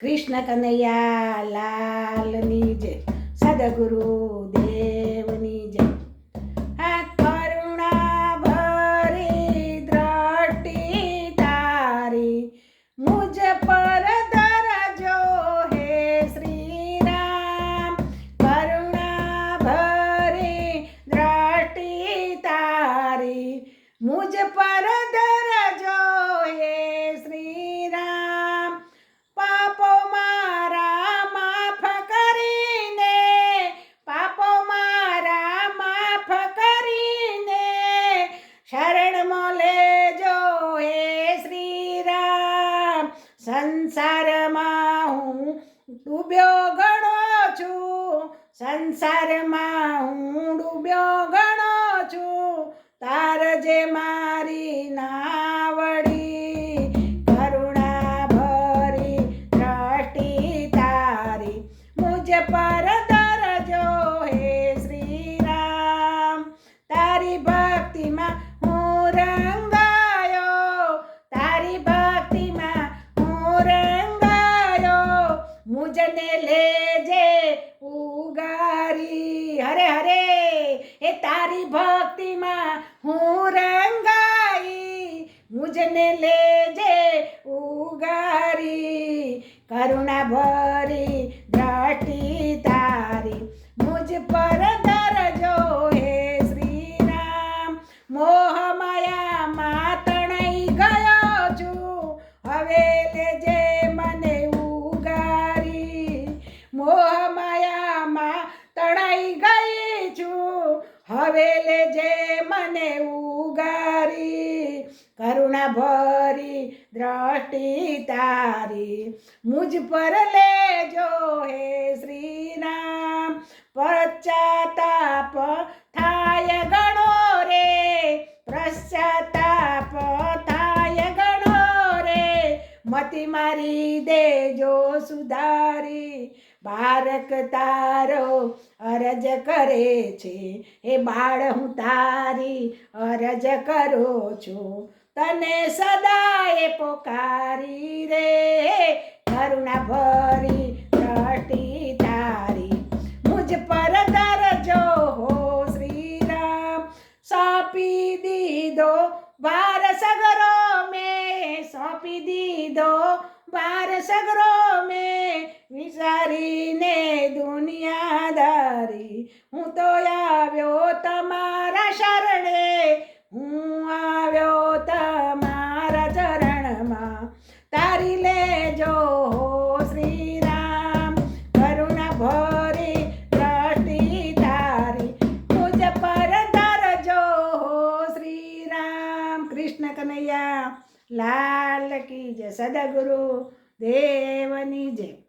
કૃષ્ણ કનૈયા, લાલની જય, સદગુરુ દેવની જય. આ કરુણા ભરી દ્રષ્ટિ તારી મુજ પર ધરજો હે શ્રી રામ કરુણા ભરી દ્રષ્ટિ તારી મુજ પર ધરજો સંસારમાં હું ડૂબ્યો ગણો છું. સંસારમાં હું ડૂબ્યો ગણો છું. તાર જે મારી નાવડી, કરુણા ભરી દ્રષ્ટિ તારી, મુજ પર મુજને લેજે ઉગારી. હરે હરે, એ તારી ભક્તિમાં હું રંગાઈ. મુજને લેજે ઉગારી. કરુણા ભરી છું જે મને ઉગારી કરુણા ભરી દ્રષ્ટિ તારી. મુજ પર લેજો હે શ્રી રામ મતી મારી દેજો સુધારી. બાળક તારો અરજ કરે છે, એ બાળ હું તારી અરજ કરો છું. તને સદાય પોકારી રે. કરુણા ભરી Pare-se, grome, me લાલ કી જય સદગુરુ દેવની જય.